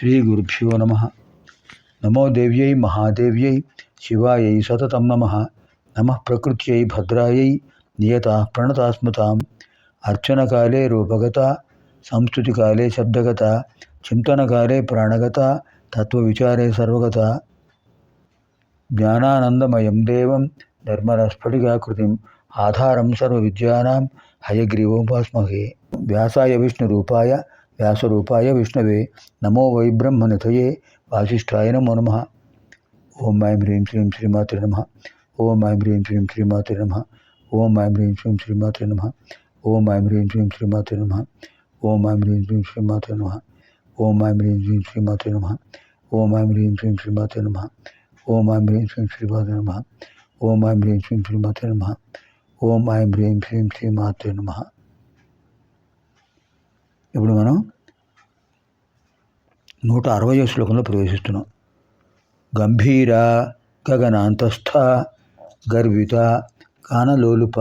శ్రీ గురుభ్యో నమ నమో దేవ్యై మహాదేవ్యై శివాయై సతతం నమ నమ ప్రకృత్యై భద్రాయై నియత ప్రణతాస్మతాం అర్చనకాలే రూపగత సంస్కృతికాలే శబ్దగత చింతనకాలే ప్రాణగత తత్వవిచారే సర్వగత జ్ఞానానందమయం దేవం నిర్మలస్ఫటికాకృతిం ఆధారం సర్వవిద్యానాం హయగ్రీవోపాస్మహే వ్యాసాయ విష్ణురూపాయ వ్యాసరూపాయ విష్ణవే నమో వై బ్రహ్మనిధయే వాసిష్ఠాయ నమో నమ ఓం ఐం హ్రీం శ్రీం శ్రీమాత్రి నమ ఓం ఐం హ్రీం శ్రీం శ్రీమాత్రి నమ ఓం ఐం హ్రీం శ్రీం శ్రీమాత్రి నమ ఓం ఐం హ్రీం శ్రీం శ్రీమాత్రి నమ ఓం ఐం హ్రీం శ్రీం శ్రీమాత్రి నమ ఓం ఐం హ్రీం శ్రీం శ్రీమాత్రి నమ ఓం ఐం హ్రీం శ్రీం శ్రీమాత్రి నమ ఓం ఐం హ్రీం శ్రీం శ్రీమాత్రి నమ ఓం ఐం హ్రీం శ్రీం శ్రీమాత్రి నమ ఓం ఐం హ్రీం శ్రీం శ్రీమాత్రి నమ ఇప్పుడు మనం నూట అరవై శ్లోకంలో ప్రవేశిస్తున్నాం. గంభీర గగనాంతస్థ గర్విత కానలోలుప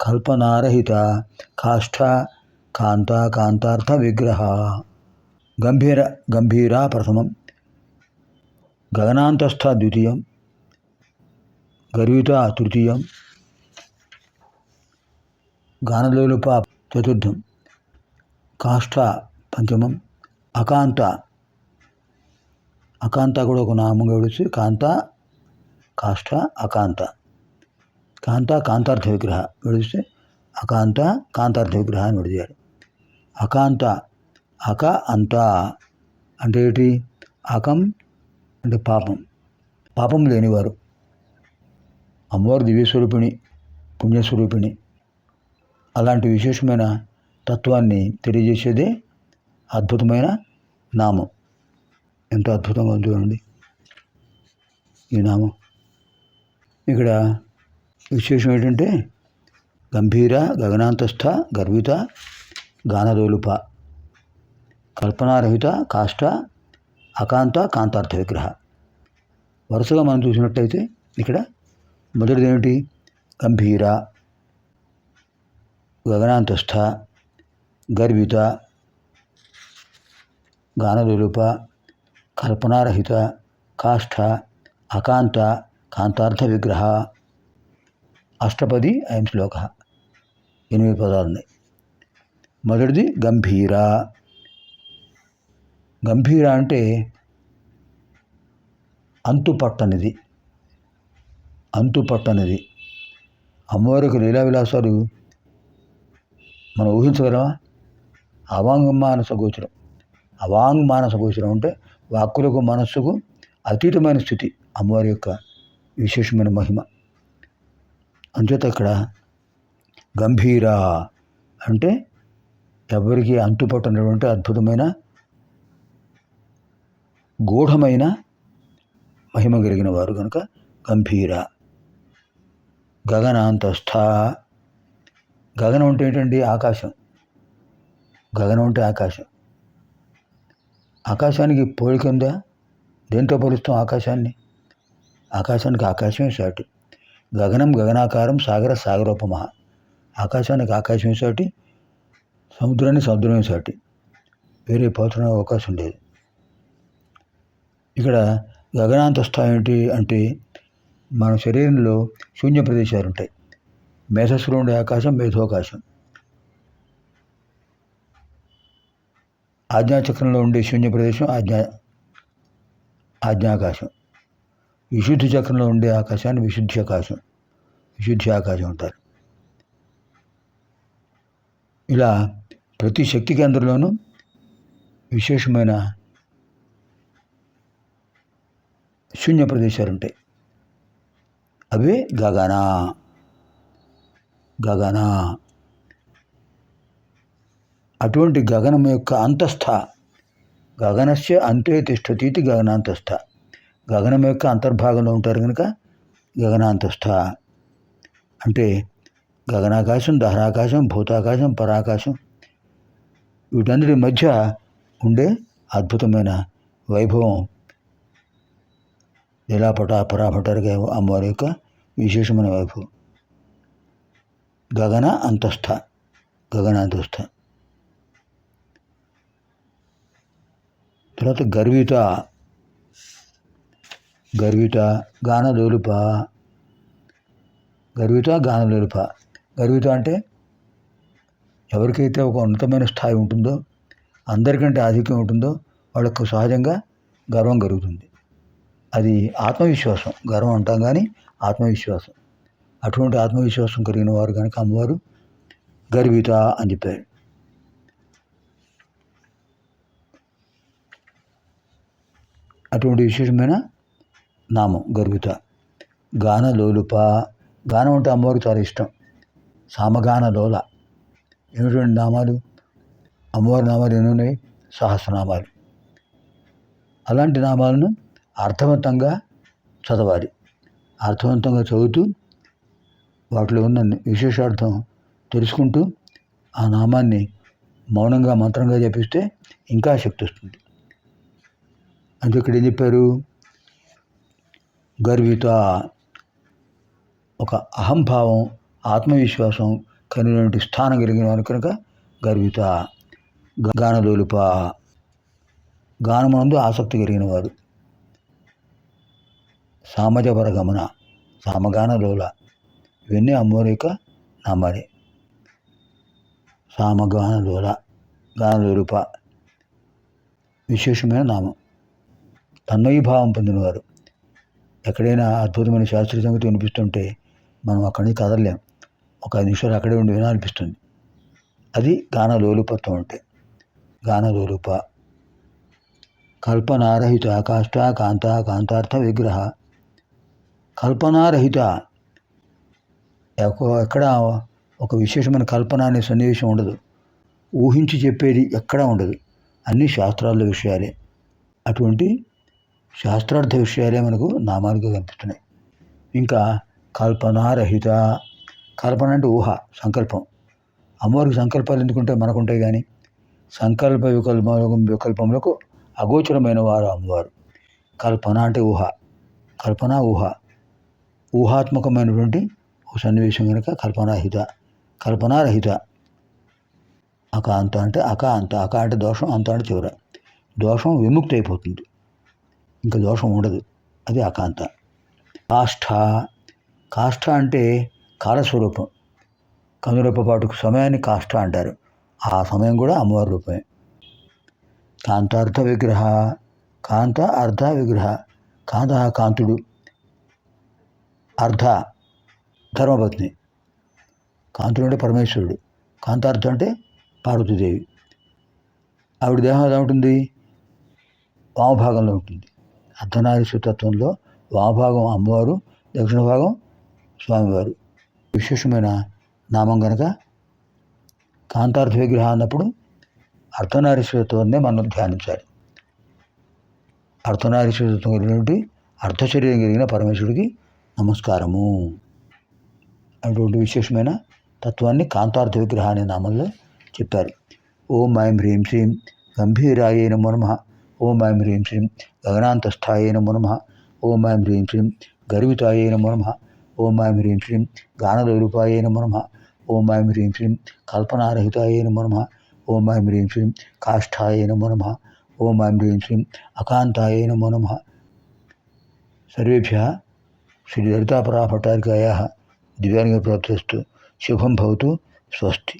కల్పనారహిత కాష్ఠ కాంత కాంతార్థ విగ్రహ. గంభీర గంభీర ప్రథమం. గగనాంతస్థ ద్వితీయం. గర్విత తృతీయం. గానలోలుప చతుర్థం. కాష్ఠ పంచమం. అకాంత అకాంత కూడా ఒక నామంగా విడిచి కాంత కాష్ట అకాంత. కాంత కాంతార్థ విగ్రహ విడిస్తే అకాంత కాంతార్థ విగ్రహ అని విడిచాడు అకాంత అక అంత. అంటే ఏంటి? అకం అంటే పాపం. పాపం లేనివారు. అమ్మవారు దివ్యస్వరూపిణి పుణ్యస్వరూపిణి. అలాంటి విశేషమైన తత్వాన్ని తెలియజేసేదే అద్భుతమైన నామం. ఎంతో అద్భుతంగా ఉంది చూడండి. ఈ నామం. ఇక్కడ విశేషం ఏంటంటే గంభీర గగనాంతస్థ గర్విత గానదోలుప కల్పనారహిత కాష్ట అకాంత కాంతార్థ విగ్రహ. వరుసగా మనం చూసినట్టయితే ఇక్కడ మొదటిది ఏమిటి? గంభీర గగనాంతస్థ గర్విత గానదులుప కల్పనారహిత కాష్ఠ అకాంత కాంతార్థ విగ్రహ అష్టపది అయం శ్లోక ఎనిమిది పదాలు ఉన్నాయి. మొదటిది గంభీర. గంభీర అంటే అంతు పట్టనిది అంతు అమ్మవారికి లీలా విలాసాలు మనం ఊహించగలమా? అవాంగ్ మానస గోచరం. అవాంగ్ మానస గోచరం అంటే వాక్కులకు మనస్సుకు అతీతమైన స్థితి అమ్మవారి యొక్క విశేషమైన మహిమ. అంచేత ఇక్కడ గంభీర అంటే ఎవరికి అంతుపట్టనటువంటి అద్భుతమైన గూఢమైన మహిమ కలిగిన వారు కనుక గంభీర. గగనాంతస్థ. గగనం అంటే ఏంటండి? ఆకాశం. గగనం అంటే ఆకాశం. ఆకాశానికి పోలిక ఉందా దేంతో పోలుస్తాం ఆకాశాన్ని? ఆకాశానికి ఆకాశమే సాటి. గగనం గగనాకారం సాగర సాగరోపమ ఆకాశానికి ఆకాశమే సాటి సముద్రాన్ని సముద్రమే సాటి. వేరే పోతున్న అవకాశం లేదు. ఇక్కడ గగనాంతస్థ ఏంటి అంటే మన శరీరంలో శూన్య ప్రదేశాలు ఉంటాయి మేధస్సులో ఉండే ఆకాశం మేధోకాశం. ఆజ్ఞాచక్రంలో ఉండే శూన్య ప్రదేశం ఆజ్ఞా ఆజ్ఞాకాశం. విశుద్ధి చక్రంలో ఉండే ఆకాశాన్ని విశుద్ధి ఆకాశం విశుద్ధి ఆకాశం అంటారు. ఇలా ప్రతి శక్తి కేంద్రంలోనూ విశేషమైన శూన్య ప్రదేశాలు ఉంటాయి అవే గగనా గగనా. అటువంటి గగనం యొక్క అంతస్థ. గగనస్య అంతే తిష్టతీతి గగనాంతస్థ. గగనం యొక్క అంతర్భాగంలో ఉంటారు కనుక గగనాంతస్థ. అంటే గగనాకాశం దహరాకాశం భూతాకాశం పరాకాశం వీటన్నిటి మధ్య ఉండే అద్భుతమైన వైభవం. నిలాపట పరాపటరిగా అమ్మవారి యొక్క విశేషమైన వైభవం. గగన అంతస్థ గగనాంతస్థ. తర్వాత గర్విత గర్విత గానలోలుప గర్విత గానలోలుప గర్విత అంటే ఎవరికైతే ఒక ఉన్నతమైన స్థాయి ఉంటుందో అందరికంటే ఆధిక్యం ఉంటుందో వాళ్ళకు సహజంగా గర్వం కలుగుతుంది. అది ఆత్మవిశ్వాసం. గర్వం అంటాం కానీ ఆత్మవిశ్వాసం. అటువంటి ఆత్మవిశ్వాసం కలిగిన వారు కనుక అమ్మవారు గర్విత అని చెప్పారు. అటువంటి విశేషమైన నామం గరుగుత గాన లోలుప. గానం అంటే అమ్మవారికి చాలా ఇష్టం. సామగాన లోల. ఏమిటువంటి నామాలు? అమ్మవారి నామాలు ఎన్ని ఉన్నాయి? సహస్రనామాలు. అలాంటి నామాలను అర్థవంతంగా చదవాలి. అర్థవంతంగా చదువుతూ వాటిలో ఉన్న విశేషార్థం తెలుసుకుంటూ ఆ నామాన్ని మౌనంగా మంత్రంగా జపిస్తే ఇంకా శక్తి వస్తుంది. అంటే ఇక్కడ ఏం చెప్పారు? గర్విత ఒక అహంభావం ఆత్మవిశ్వాసం కలిగినటువంటి స్థానం కలిగిన వారు కనుక గర్విత. గానదోలుప. గానమునందు ఆసక్తి కలిగిన వారు. సామజపర గమన సామగాన లోల ఇవన్నీ అమ్మవారి యొక్క నామాలే. సామగాన లోల గానలోలుప విశేషమైన నామం. తన్మయీభావం పొందినవారు. ఎక్కడైనా అద్భుతమైన శాస్త్రీయ సంగతి వినిపిస్తుంటే మనం అక్కడి నుంచి కదలలేం. ఒక ఐదు నిమిషాలు అక్కడే ఉండి వినాలనిపిస్తుంది. అది గాన లోలుపత్వం అంటే. గానలోలుప. కల్పనారహిత కాష్ట కాంత కాంతార్థ విగ్రహ. కల్పనారహిత. ఎక్కడ ఒక విశేషమైన కల్పన అనే సన్నివేశం ఉండదు. ఊహించి చెప్పేది ఎక్కడా ఉండదు. అన్ని శాస్త్రాల విషయాలే. అటువంటి శాస్త్రార్థ విషయాలే మనకు నామాలుగా కనిపిస్తున్నాయి. ఇంకా కల్పనారహిత కల్పన అంటే ఊహ సంకల్పం. అమ్మవారికి సంకల్పాలు ఎందుకుంటే మనకుంటాయి కానీ సంకల్ప వికల్ప వికల్పములకు అగోచరమైన వారు అమ్మవారు. కల్పన అంటే ఊహ. కల్పన ఊహ. ఊహాత్మకమైనటువంటి ఒక సన్నివేశం కనుక కల్పనారహిత. కల్పనారహిత. అకాంత అంటే అకాంత. అక అంటే దోషం అంత అంటే చివర. దోషం విముక్తి అయిపోతుంది ఇంకా దోషం ఉండదు. అది ఆకాంత కాష్ఠ. కాష్ఠ అంటే కాలస్వరూపం. కనురూప పాటుకు సమయాన్ని కాష్ఠ అంటారు. ఆ సమయం కూడా అమ్మవారి రూపమే. కాంతార్థ విగ్రహ. కాంత అర్ధ విగ్రహ. కాంత కాంతుడు. అర్ధ ధర్మపత్ని. కాంతుడు అంటే పరమేశ్వరుడు. కాంతార్థం అంటే పార్వతీదేవి. ఆవిడ దేహం ఎలా ఉంటుంది వామభాగంలో ఉంటుంది. అర్ధనారీశ్వర తత్వంలో వామభాగం అమ్మవారు దక్షిణ భాగం స్వామివారు. విశేషమైన నామం కనుక కాంతార్థ విగ్రహం అన్నప్పుడు అర్ధనారీశ్వరత్వాన్నే మనం ధ్యానించాలి. అర్ధనారీశ్వరత్వం కలిగినటువంటి అర్ధ కలిగిన పరమేశ్వరుడికి నమస్కారము. అటువంటి విశేషమైన తత్వాన్ని కాంతార్థ విగ్రహ అనే నామంలో చెప్పారు. ఓం ఐం హ్రీం శ్రీం గంభీరాయ నమో నమః. ఓం ఐం హ్రీం శ్రీం గగనాంతస్థాయ నమో నమః. ఓం ఐం హ్రీం శ్రీం గర్వితాయ నమో నమః. ఓం ఐం హ్రీం శ్రీం గానలోలుపాయ నమో నమః. ఓం ఐం హ్రీం శ్రీం కల్పనారహితాయ నమో నమః. ఓం ఐం హ్రీం శ్రీం కాష్ఠాయ నమో నమః. ఓం ఐం హ్రీం శ్రీం అకాంతాయ నమో నమః. సర్వేభ్యः శ్రీ లలితాపరా భట్టారికాయాः దివ్యాంగ ప్రాప్తిస్తూ. శుభం భవతు. స్వస్తి.